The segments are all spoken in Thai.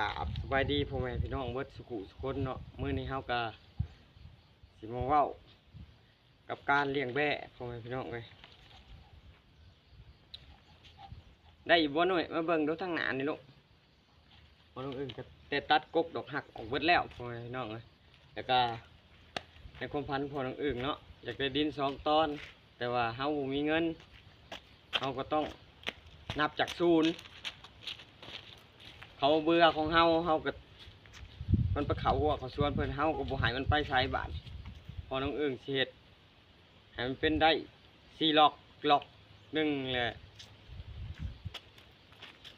ราบสบายดีพ่อแม่พี่น้องเบิดสุขุสุคนเนาะมื้อนี้เฮาก็สิมาเว้ากับการเลี้ยงแบะพ่อแม่พี่น้องเอ้ยได้อีกบ่หน่อยมาเบิ่งดูทางหน้านี่ลูกบ่ต้องอื่นก็แต่ตัดกกดอกหักออกเบิดแล้วพ่อแม่พี่น้องเอ้ยแล้วก็ในความพันพ่อน้องอึ่งเนาะอยากได้ดินสองตอน แต่ว่าเฮาบ่มีเงินเฮาก็ต้องนับจากศูนย์ เขาเบื่อของเฮาเฮาก็มันไปเขาหัวเขาชวนเพิ่นเฮาก็บ่ให้มันไปใช้บาทพอน้องเอิงสิเฮ็ดให้มันเป็นได้สี่ล็อกล็อกหนึ่งแหละ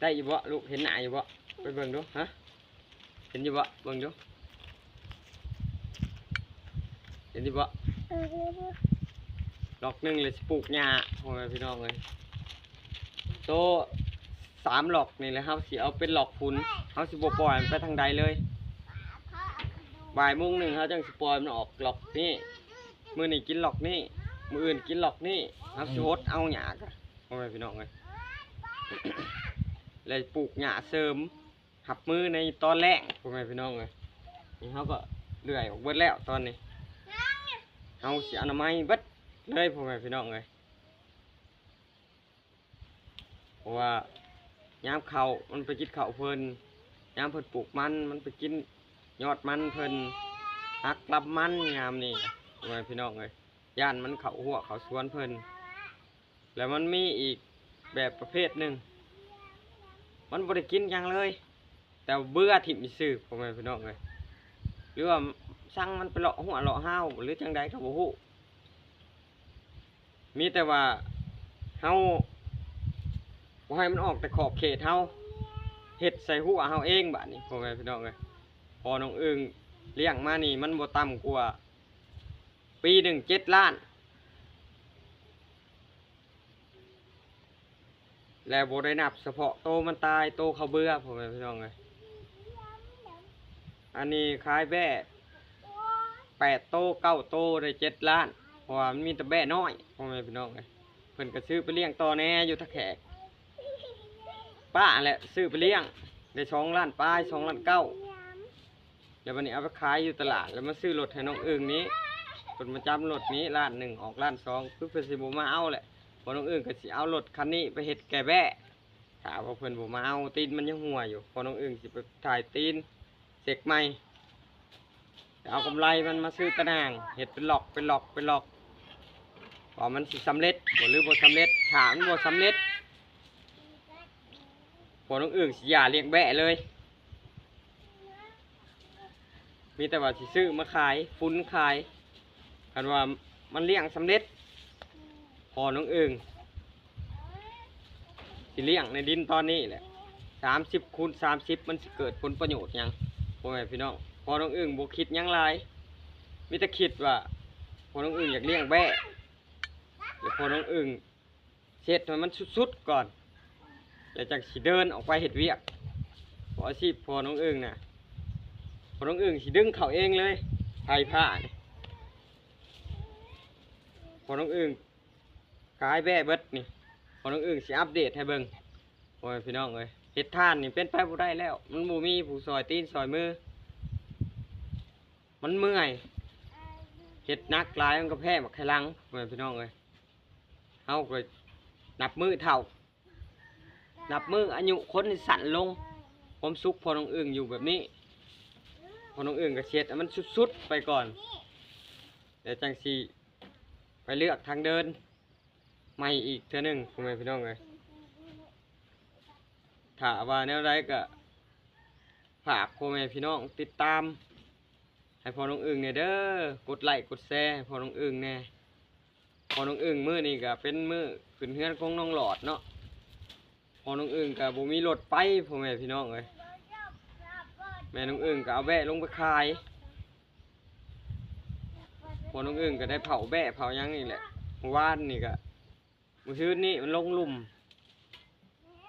ได้อยู่บ่ลูกเห็นหน้าอยู่บ่ไปเบิ่งดูฮะเห็นอยู่บ่เบิ่งดูเห็นอยู่บ่ล็อกหนึ่งเลยสิปลูกหญ้าพ่อแม่พี่น้องเลยโต สามหลอกนี่แหละครับสิเอาเป็นหลอกพุนเขาสิบปล่อยมันไปทางใดเลยบ่ายโมงหนึ่งเขาจังสิปล่อยมันออกหลอกนี่มือนี่กินหลอกนี่มืออื่นกินหลอกนี่ครับสิฮดเอาหยากะพ่อแม่พี่น้องเลยเลยปลูกหญ้าเสริมหับมือในตอนแรกพ่อแม่พี่น้องเลยนี่เขาก็เลื่อยออกเบิดแล้วตอนนี้เขาเสียอนามัยเบิดเลยพ่อแม่พี่น้องเลยเพราะว่า ยามเขามันไปกินเขาเพิ่นยามเพิ่นปลูกมันมันไปกินยอดมันเพิ่นหักรับมันยามนี่ไว้พี่น้องเลยย่านมันเขาหัวเขาสวนเพิ่นแล้วมันมีอีกแบบประเภทหนึ่งมันบ่ได้กินยังเลย แต่เบื่อถิ่มซื่อพ่อแม่พี่น้องเลยหรือว่าสั่งมันไปเลาะหัวเลาะห้าวหรือจังใดก็บ่ฮู้มีแต่ว่าเฮา บ่ให้มันออกแต่ขอบเขตเฮาเฮ็ดใส่หัวเฮาเองบัดนี้พ่อแม่พี่น้องเอ้ยพอน้องอึ่งเลี้ยงมานี่มันบ่ต่ำกว่า ปีหนึ่งเจ็ดล้าน แล้วบ่ได้นับเฉพาะโตมันตายโตเขาเบื่อพ่อแม่พี่น้องเอ้ยอันนี้ขายแบ่แปดโตเก้าโตได้เจ็ดล้านเพราะว่ามันมีแต่แบ่น้อยพ่อแม่พี่น้องเอ้ยเพิ่นก็ซื้อไปเลี้ยงต่อแน่อยู่ทะแขก ป้าแหละซื้อไปเลี้ยงได้สองล้านปลายสองล้านเก้าแล้ววันนี้เอาไปขายอยู่ตลาดแล้วมาซื้อรถให้น้องเอิงนี้คนมาจำรถนี้ล้านหนึ่งออกล้านสองเพื่อเพิ่อนสิบมาเอาแหละพอน้องเอิงก็สิเอารถคันนี้ไปเฮ็ดแก่แบ่ถามว่าเพิ่อนบ่มาเอาตีนมันยังหัวอยู่พอน้องเอิงสิไปถ่ายตีนเสกใหม่เอากำไรมันมาซื้อตะนางเฮ็ดเป็นหลอกเป็นหลอกเป็นหลอกว่ามันสิสำเร็จหรือบ่สำเร็จถามบ่สำเร็จ พอน้องอึ่งสิยาเลี้ยงแบะเลย มีแต่ว่าสิซื้อมาขายฟุ้นขายกันว่ามันเลี้ยงสำเร็จ พอน้องอึ่งสิเลี้ยงในดินตอนนี้แหละสามสิบคูณสามสิบมันสิเกิดผลประโยชน์ยังพ่อแม่พี่น้องพอน้องอึ่งบ่คิดยังหลายมีแต่คิดว่าพอน้องอึ่งอยากเลี้ยงแบะเดี๋ยวพอน้องอึ่งเสร็จมันสุดๆก่อน แล้วจากสิเดินออกไปเห็ดเวียกพออาชีพพอน้องอึ่งน่ะพอน้องอึ่งสิดึงเขาเองเลยไทยผ้านี่พอน้องอึ่งขายแบ่เบิดนี่พอน้องอึ่งสิอัปเดตให้เบิ่งโอ้ยพี่น้องเอ้ยเห็ดท่านนี่เป็นไปบ่ได้แล้ว มันบ่มีผู้ซอยตีนซอยมือ มันเมื่อยเห็ดนักลายมันก็แพ้บักไขลังโอ้ยพี่น้องเอ้ยเฮาก็นับมือเท่า นับมืออายุคนนี่สั่นลงความสุขพอน้องเอึ่งอยู่แบบนี้ พอน้องเอึ่งก็เช็ดมันสุดๆไปก่อน เดี๋ยวจังสีไปเลือกทางเดินใหม่อีกเท่านึงพ่อแม่พี่น้องเลยถ้าว่าแนวใดก็ฝากพ่อแม่พี่น้องติดตาม ให้พอน้องอึ่งเนี่ยเด้อกดไลค์กดแชร์พอน้องอึ่งแน่พอน้องอึ่งมือนี่ก็เป็นมือขึ้นเฮือนของน้องหลอดเนาะ พอน้องอึ่งกับบ่มีรถไปพ่อแม่พี่น้องเลยแม่น้องอึ่งก็เอาแบะลงไปขายพอน้องอึ่งก็ได้เผาแบะเผายังนี่แหละมื่อวานนี่ก็มือคืนนี่มันลงลุ่ม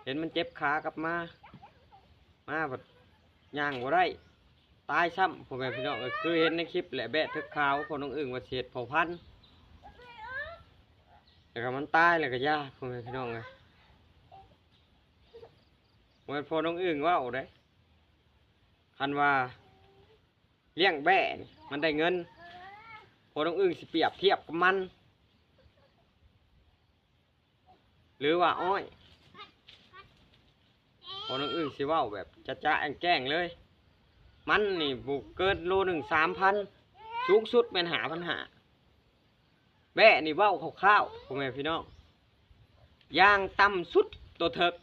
เห็นมันเจ็บขากลับมา มาแบบย่างบ่ได้ตายซ้ำพ่อแม่พี่น้องเอ้ยคือเห็นในคลิปแหละแบะทึกขาวพอน้องอึ่งว่าเสียดเผาพันธุ์แล้วก็มันตายแล้วก็ย่าพ่อแม่พี่น้องเลย มันพอน้องอึ่งว่าวได้คันว่าเลี้ยงแบะนี่มันได้เงิน พอน้องอึ่งสิเปรียบเทียบกับมัน หรือว่าอ้อย พอน้องอึ่งสิเว้าแบบจะจะแองแก้งเลย มันนี่บุกเกินโลหนึ่งสามพันสูงสุดเป็นหาปัญหาแบะนี่เว้าคร่าวๆพ่อแม่พี่น้องย่างต่ำสุดตัวเถิก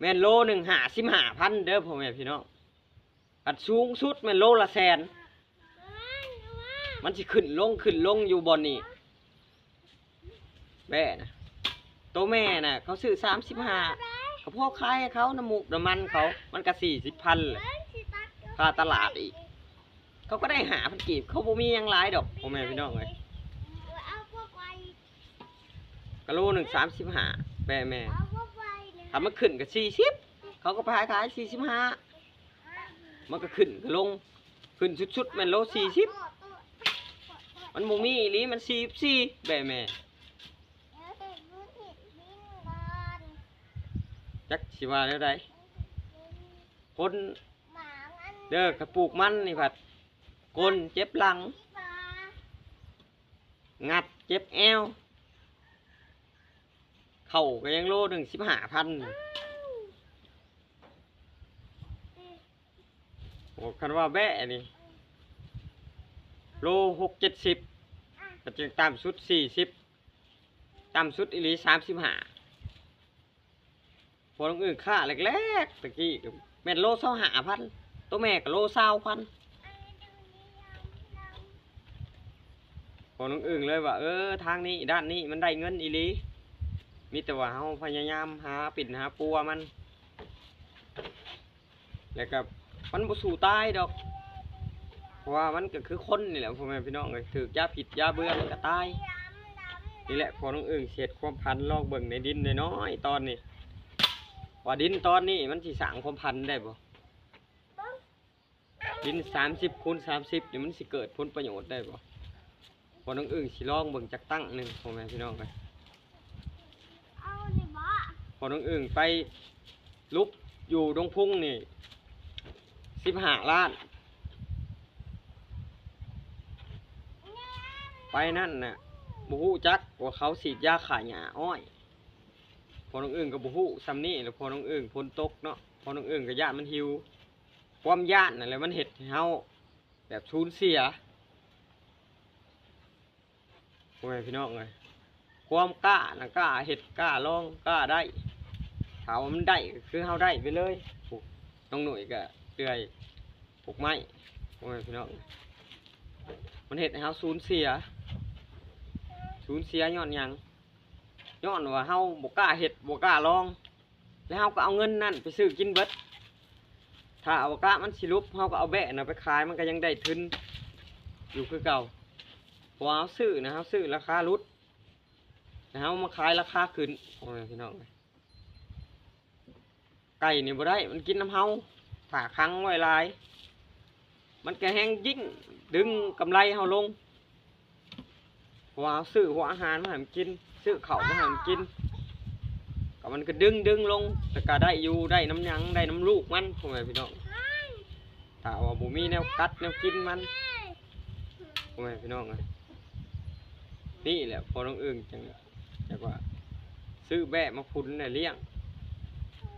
แม่นโลหนึ่งหาสิบหาพันเด้อพ่อแม่พี่น้องอัดสูงสุดแม่นโลละแสน มันสิขึ้นลงขึ้นลงอยู่บนนี่แม่นะตัวแม่น่ะ เขาซื้อสามสิบห้าเขาพ่อขายให้เขาน้ำมูกน้ำมันเขา มันก็สี่สิบพันเลยค่าตลาดอีก เขาก็ได้หาพันกีบ เขาบ่มีหยังหลายดอกพ่อแม่พี่น้องเลยกะโลหนึ่งสามสิบห้าแม่แม่ ถ้ามันขึ้นก็สี่สิบเขาก็ไปขายขายสี่สิบห้ามันก็ขึ้นก็ลง ขึ้นสุดๆม่นโลสี่สิบมันบ่มีอีลีมันสี่สี่แม่แม่จักสิว่าแล้วไดคนเด้อกระปลูกมันนี่ผัดกลเจ็บหลัง งัดเจ็บแอวาก็ยังโลหนึ่งสิบห้าพันโอ้คันว่าแบะนี่ โลหกเจ็ดสิบก็จะต่ำสุดสี่สิบต่ำสุดอีลีสามสิบห้าพอต้องอื่นค่าแรกๆตะกี้แม่โลเศร้าหาพันตัวแม่ก็โลเศร้าพันพอน้องอึ่งเลยว่า เออ ทางนี้ด้านนี้มันได้เงินอีลี มีแต่ว่าเฮาพยายามหาปิ่นหาปัวมัน แล้วก็มันบ่สู่ตายดอก เพราะว่ามันก็คือคนนี่แหละพ่อแม่พี่น้องเลยถือยาผิดยาเบื่อมันก็ตาย นี่แหละพอน้องเอิงเสียดความพันลองเบิ่งในดินน้อยๆตอนนี้ว่าดินตอนนี้มันสิสางความพันได้บ่ดินสามสิบคูณสามสิบนี่มันสิเกิดผลประโยชน์ได้บ่พอน้องเอิงสิลองเบิ่งจักตั้งหนึ่งพ่อแม่พี่น้องเลย พอน้องเอิงไปลุกอยู่ดงพุ่งนี่สิบห้าล้าน ไปนั่นน่ะบุหูจักว่าเขาฉีดยาขายหญ้าอ้อยพอน้องอึ่งกับบุหูซ้ำนี่แล้วพอน้องอึ่งพ้นตกเนาะพอน้องอึ่งกับญาติมันหิว ความญาตินั่นแหละมันเห็ดให้เฮาแบบชูนเสียโอ้ยพี่น้องเลย ความกล้านะกล้าเห็ดกล้าลองกล้าได้ถามว่ามันได้คือเฮาได้ไปเลยปลูกน้องหนุ่ยก็เดือยปลูกไม้โอ้ยพี่น้องมันเห็ดให้เฮาสูญเสียสูญเสียย้อนหยังย้อนว่าเฮาบ่กล้าเฮ็ดบ่กล้าลอง แล้วเฮาก็เอาเงินนั่นไปซื้อกินเบิดถ้าเอากะมันสิลุบเฮาก็เอาแบะน่ะไปขายมันก็ยังได้ทุนอยู่คือเก่าพราะว่าเฮาซื้อนะเฮาซื้อราคาลด แล้วเฮามาขายราคาขึ้นโอ้ยพี่น้องไก่นี่บ่ได้ มันกินน้ำเฮาถาค้งไว้ลาย มันก็แห้งยิ่งดึงกำไรเฮาลงเพราะว่าเอาซื้อหัวอาหารมาให้มันกิน ซื้อเข้ามาให้มันกินก็มันก็ดึงดึงลง แต่ก็ได้อยู่ได้น้ำยังได้น้ำลูกมันพ่อแม่พี่น้องถ้าว่าบ่มีแนวกัดแนวกินมันพ่อแม่พี่น้องนี่แหละพอน้องอึ่งจัง จังว่า ซื้อแบะมาพุนน่ะเลี้ยง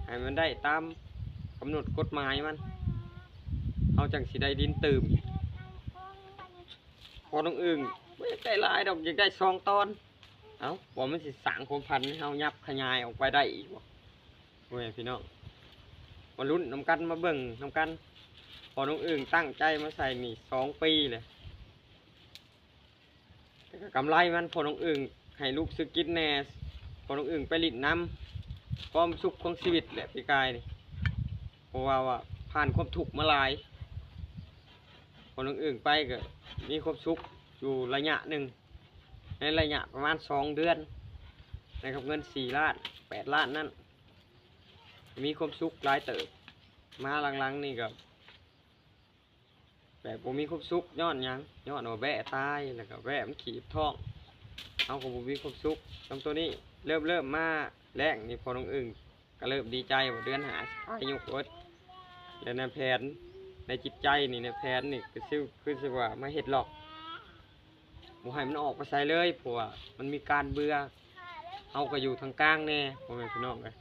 ให้มันได้ตามกำหนดกฎหมายมันเอาจังสิได้ดินตื่มพอน้องอึ่งไม่ได้ลายดอกอยากได้สองตอน เอาว่ามันสิสางความพันให้เฮายับขยายออกไปได้อีกบ่โอ้ยพี่น้องมาลุ้นน้ำกันมาเบิ่งน้ำกันพอน้องอึ่งตั้งใจมาใส่นี่สองปีเลยแต่ก็กำไรมันพอน้องอึ่ง ให้ลูกซื้อกินแน่พอน้องอึ่งไปลิดน้ำความสุขของชีวิตแหละพี่กายนี่เพราะว่าว่าผ่านความทุกข์มาหลายพอน้องอึ่งไปก็มีความสุขอยู่ระยะหนึ่งในระยะประมาณสองเดือนนะครับเงินสี่ล้านแปดล้านนั่นมีความสุขหลายเติบมาหลังๆนี่ก็แบบผมมีความสุขย้อนยังย้อนว่าแบะตายแล้วก็แบะมันขีบท้อง เอาของผมมีความสุขตรงตัวนี้เริ่มเริ่มมาแรกนี่พอน้องอึ่งก็เริ่มดีใจว่าเดือนหาขายยกรถแล้วในแผนในจิตใจนี่ในแผนนี่คือซิคือสิว่ามาเฮ็ดหรอกบ่ให้มันออกไปใส่เลยเพราะว่ามันมีการเบื่อเฮาก็อยู่ทางกลางแน่พ่อแม่พี่น้องเอ้ย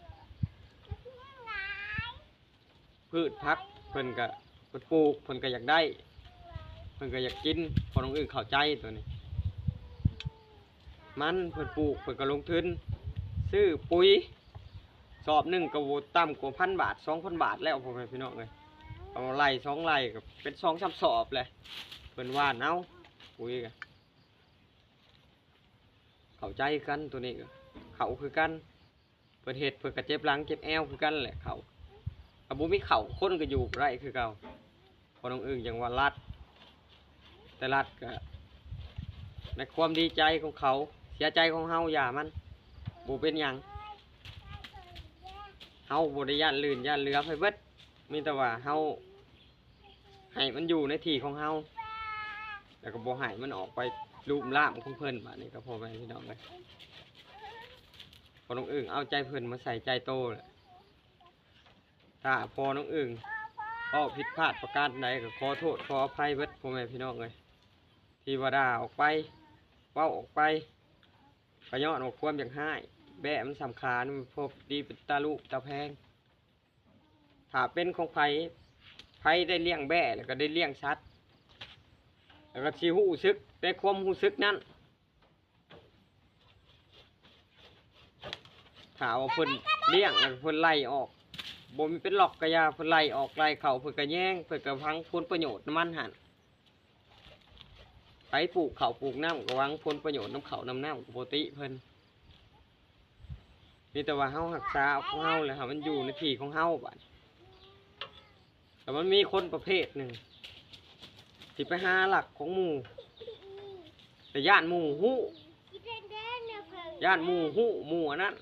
พืชผักเพิ่นก็เพิ่นปลูกเพิ่นก็อยากได้ เพิ่นก็อยากกินพอน้องอื่นเข้าใจตัวนี้ มันเพิ่นปลูกเพิ่นก็ลงทุน ซื้อปุ๋ยสอบหนึ่งก็บ่ต่ำกว่าพันบาทสองพันบาทแล้วพ่อแม่พี่น้องเอ้ยเอาไร่สองไร่ก็เป็นสองสามสอบเลยเพิ่นว่านเอาปุ๋ยก็เข้าใจกันตัวนี้ก็เขาคือกันเพิ่นเฮ็ดเพิ่นก็เจ็บหลังเจ็บแอวคือกันแหละเขาก็บ่มีเขาคนก็อยู่ไรคือเก่าพอน้องอื่นอย่างว่ารัด แต่รัดก็ในความดีใจของเขา เสียใจของเฮาอย่ามันบ่เป็นหยังเฮาบ่ได้ย่านลื่นย่านเรือไปเบิดมีแต่ว่าเฮาให้มันอยู่ในที่ของเฮาแล้วก็บ่ให้มันออกไปลุมล่ามของเพิ่นบัดนี้ก็พอไปพี่น้องเลยพอน้องอึ่งเอาใจเพิ่นมาใส่ใจโตแหละถ้าพอน้องอึ่งก็ผิดพลาดประการใดก็ขอโทษขออภัยเบิดพ่อแม่พี่น้องเลยที่ว่าด่าออกไปเว้าออกไป ก็ย้อนออกความอย่างห้ายแบะมันสำคัญมันพบดีเป็นตาลูกตาแพงถ้าเป็นของไผ่ไผ่ได้เลี้ยงแบะแล้วก็ได้เลี้ยงสัตว์แล้วก็ชีหูซึกได้ความหูซึกนั้นถ้าว่าเพิ่นเลี้ยงแล้วเพิ่นไล่ออกบ่มีเป็นหลอกกระยาเพิ่นไล่ออกไล่เขาเพิ่นก็แย่งเพิ่นก็พังผลประโยชน์น้ำมันหั่น ไปปลูกเขาปลูกน้ำก็หวังผลประโยชน์น้ำเขาน้ำน้ำปกติเพิ่นมีแต่ว่าเฮารักษาของเฮาแหละค่ะมันอยู่ในที่ของเฮาบัดแต่มันมีคนประเภทหนึ่งที่ไปหาหลักของหมู่แต่ย่านหมู่หู้ย่านหมู่หู้หมู่อันนั้น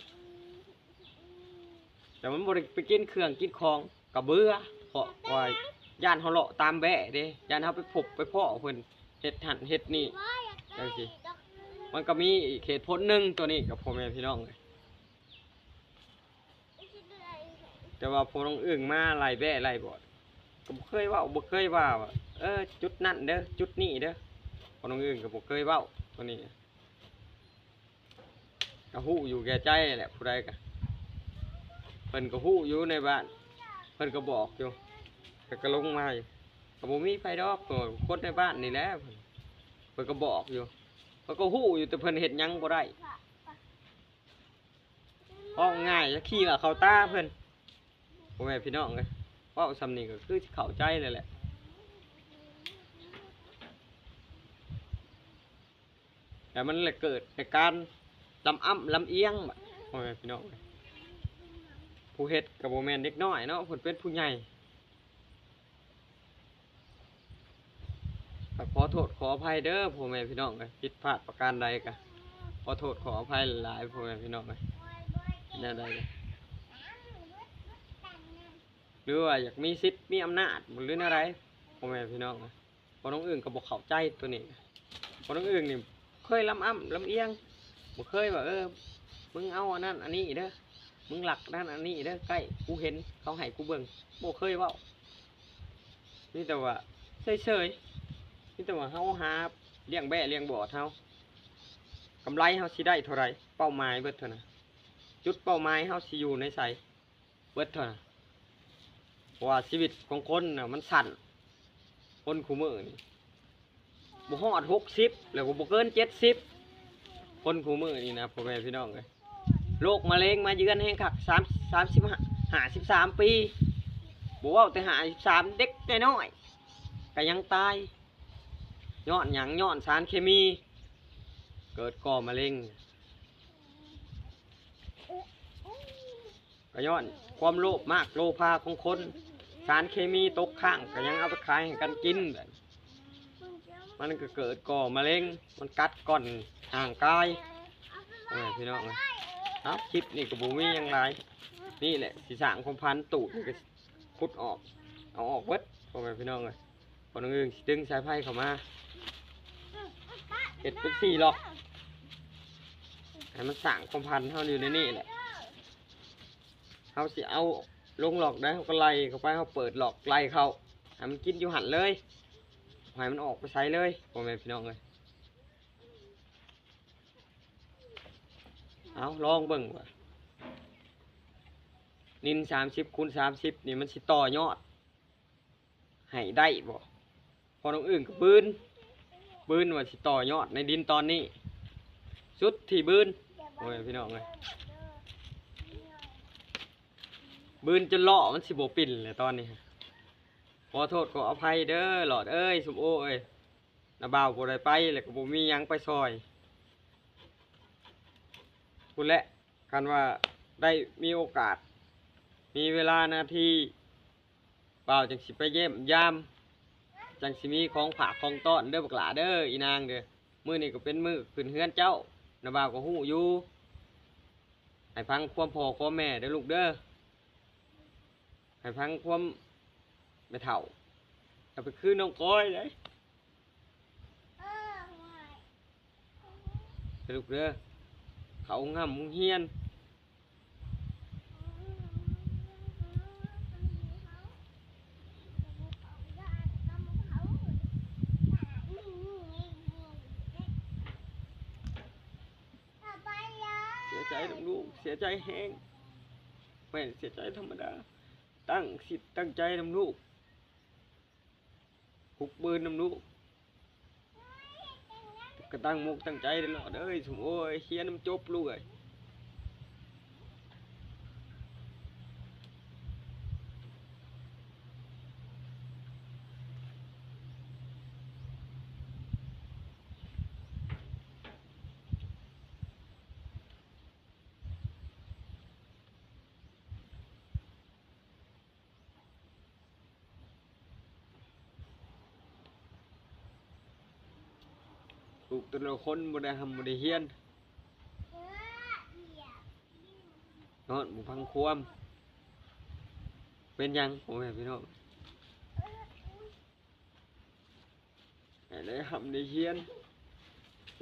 แต่มันบริไปกินเครื่องกินของกับเบื่อเพราะว่าย่านเขาเลาะตามแบะเด้ย่านเขาไปพบไปพ่อเพิ่น เฮ็ดหันเฮ็ดนี่จังซี่มันก็มีอีกเหตุผลหนึ่งตัวนี้กับพ่อแม่พี่น้องเลยแต่ว่าพอน้องอึ่งมาไล่แบะไล่บอดก็บ่เคยเว้าบ่เคยว่าว่าเออจุดนั่นเด้อจุดนี้เด้อคนอื่นก็บ่เคยเว้าตัวนี้ก็ฮู้อยู่แก่ใจแหละผู้ใดก็เพิ่นก็ฮู้อยู่ในบ้านเพิ่นก็บอกอยู่แต่ก็ลงมาอยู่ ก็บ่มีไฟดอกตัวคนในบ้านนี่แหละเพิ่นเพิ่นก็บอกอยู่เพิ่นก็ฮู้อยู่แต่เพิ่นเฮ็ดหยังบ่ได้เพราะง่ายจะขี้ว่าเขาตาเพิ่นพ่อแม่พี่น้องเอ้ยเว่าสำนีก็คือเข้าใจเลยแหละแต่มันเลยเกิดในการลำอ้ำลำเอียงแบบพ่อแม่พี่น้องเอ้ยผู้เฮ็ดกับโบแมนเด็กน้อยเนาะเพิ่นเป็นผู้ใหญ่ ขอโทษขออภัยเด้อพ่อแม่พี่น้องเลยผิดพลาดประการใดก็ขอโทษขออภัยหลายพ่อแม่พี่น้องเลยแน่ใดก็หรือว่าอยากมีสิทธิ์มีอำนาจหรืออะไรพ่อแม่พี่น้องนะพอน้องอื่นก็บอกเข้าใจตัวนี้พอน้องอื่นนี่เคยลำอ้ำลำเอียงบ่เคยว่าเออมึงเอาอันนั้นอันนี้เด้อมึงหลักด้านอันนี้เด้อใกล้กูเห็นเขาให้กูเบิ่งบ่เคยว้านี่แต่ว่าเฉยๆ นี่แต่ว่าเฮาหาเลี้ยงแบะเลี้ยงบ่อเฮากำไรเฮาสิได้เท่าไรเป้าหมายเบิดเท่านั้นจุดเป้าหมายเฮาสิอยู่ในไสเบิดเท่านะว่าชีวิตของคนน่ะมันสั้นคนคู่มือนี่บ่ฮอดหกสิบแล้วก็บ่เกินเจ็ดสิบคนคู่มือนี่นะพ่อแม่พี่น้องเลยโรคมะเร็งมาเยือนแห่งคักสามสามสิบห้าสิบสามปีบ่เว่าแต่ห้าสิบสามเด็กแค่น้อยก็ยังตาย ย้อนหยังย้อนสารเคมี เกิดก่อมะเร็งก็ย้อนความโลภมากโลภาของคน สารเคมีตกค้างก็ยังเอาไปขายให้กันกินแบบมันก็เกิดก่อมะเร็ง มันกัดก่อนห่างกายโอ้ยพี่น้องเอ้ยครับคลิปนี่ก็บูมีหยังไรนี่แหละสีสางความพันตูดนี่ก็พุดออก เอาออกเบิดพ่อแม่พี่น้องเลยคนอื่นดึงสายไฟเข้ามา เห็ดเป็นสี่หรอกให้มันสร้างความพันเท่าอยู่ในนี่แหละเขาสิเอาลงหลอกได้เขาก็ไล่เขาไปเขาเปิดหลอกไล่เขาให้มันกินอยู่หันเลยให้มันออกไปใช้เลยพ่อแม่พี่น้องเลยเอาลองเบิ่งว่านินสามสิบคูณสามสิบนี่มันสิต่อยอดให้ได้บ่พอน้องอื่นก็บืน บืนว่าสิต่อยอดในดินตอนนี้ สุดที่บืนโอ้ยพี่น้องเลยบืนจนเลาะมันสิบปิ่นเลยตอนนี้ขอโทษขออภัยเด้อหลอดเอ้ยสมโอ้ยนาบ่าวบ่ได้ไปแล้วก็บ่มียังไปซอยพูดและกันว่าได้มีโอกาส มีเวลานาทีบ่าวจังสิไปเยี่ยมยาม จังสิมีของฝากของต้อนเด้อบักหลาเด้ออีนางเด้อมือนี้ก็เป็นมือขึ้นเฮือนเจ้านาบ่าวก็ฮู้อยู่ให้ฟังความพ่อความแม่เด้อลูกเด้อให้ฟังความแม่เฒ่าเอาไปคืนน้องก้อยเด้อเด้อลูกเด้อเขางำมุงเฮียน เสีย ใจน้ำลูกเสียใจแห้งไม่เสียใจธรรมดา ตั้งสิทธิ์ตั้งใจนำลูกหุกปืนนำลูกก็ตั้งมุกตั้งใจตลอดเอ้ยสมโอ้ยเฮียน้ำจบลูกเอ้ย ลูกแต่ละคนบ่ได้ทำบ่ได้เฮียนนอนบ่ฟังควมเป็นยังโอ้ยพี่น้องให้ได้ทำได้เฮียน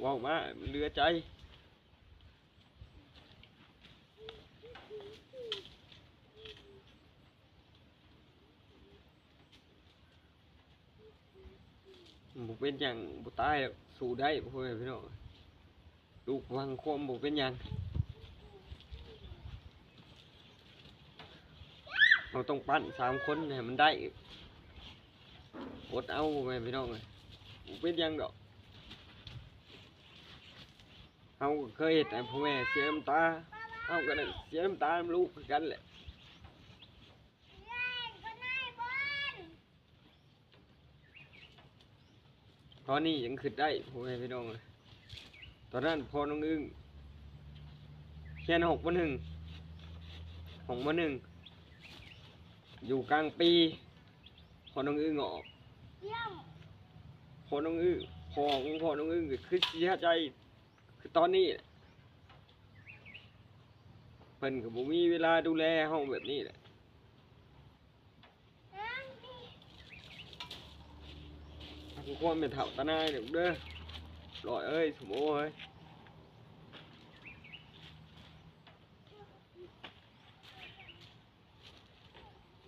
ว้ามามันเลือใจ บุเป็นอย่างบุตายหรอกสู้ได้พ่อแม่พี่น้องลูกวังความบุเป็นอย่างเราต้องปั้นสามคนให้มันได้อดเอาพ่อแม่พี่น้องเลยบุเป็นอย่างดอกเอาเคยเห็นแต่พ่อแม่เสียน้ำตาเอาก็ได้เสียน้ำตาลูกกันแหละ ตอนนี้ยังขึ้นได้พ่อแม่พี่น้องตอนนั้นพอน้องอึ้งเขียนหกวันหนึ่งหกวันหนึ่งอยู่กลางปีพอน้องอึ้งออกพอน้องอึ้งพอของพอน้องอึ้งคือเสียใจ คือตอนนี้เพิ่นก็บ่มีเวลาดูแลห้องแบบนี้แหละ กูควรเป็นเถ่าตาหนายเดี๋ยวเด้อลอยเอ้ยสมโอเอ้ย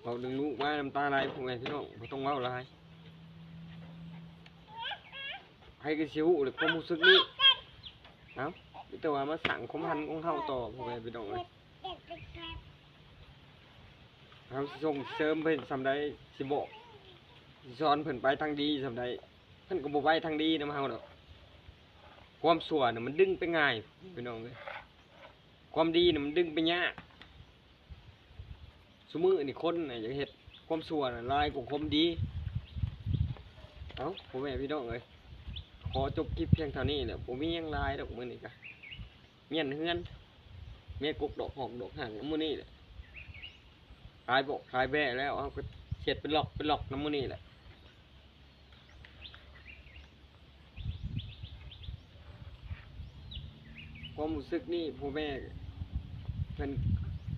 เราดึงลูกมาน้ำตาไหลพวกแม่พี่ สอนเพิ่นไปทางดีสำใดเพิ่นก็บ่ไปทางดีนำเฮาดอก ความชั่วน่ะมันดึงไปง่ายพี่น้องเอ้ยความดีน่ะมันดึงไปยากซุมื้อนี่คนน่ะอยากเฮ็ดความชั่วน่ะลายกว่าความดีเอ้าพ่อแม่พี่น้องเอ้ยขอจบคลิปเพียงเท่านี้แหละบ่มีหยังลายดอกมื้อนี้ก็เมียนเฮือนเมียกกดอกหอกดอกห่างมื้อนี้แหละขายบอกขายแบ่แล้วเอาก็เฮ็ดเป็นหลอกเป็นหลอกน้ำมื้อนี้แหละ ความรู้สึกนี่พ่อแม่เพิ่น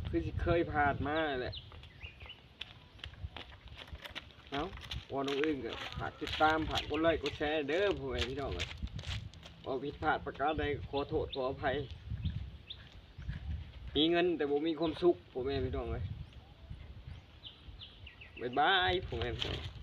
คือสิเคยผ่านมาแหละเอ้าว่าน้องอึ้งก็ฝากติดตามฝากกดไลค์กดแชร์เด้อพ่อแม่พี่น้องเอ้ยว่าผิดพลาดประการใดขอโทษขออภัย มีเงินแต่บ่มีความสุขพ่อแม่พี่น้องเอ้ยบ๊ายบายพ่อแม่พี่น้อง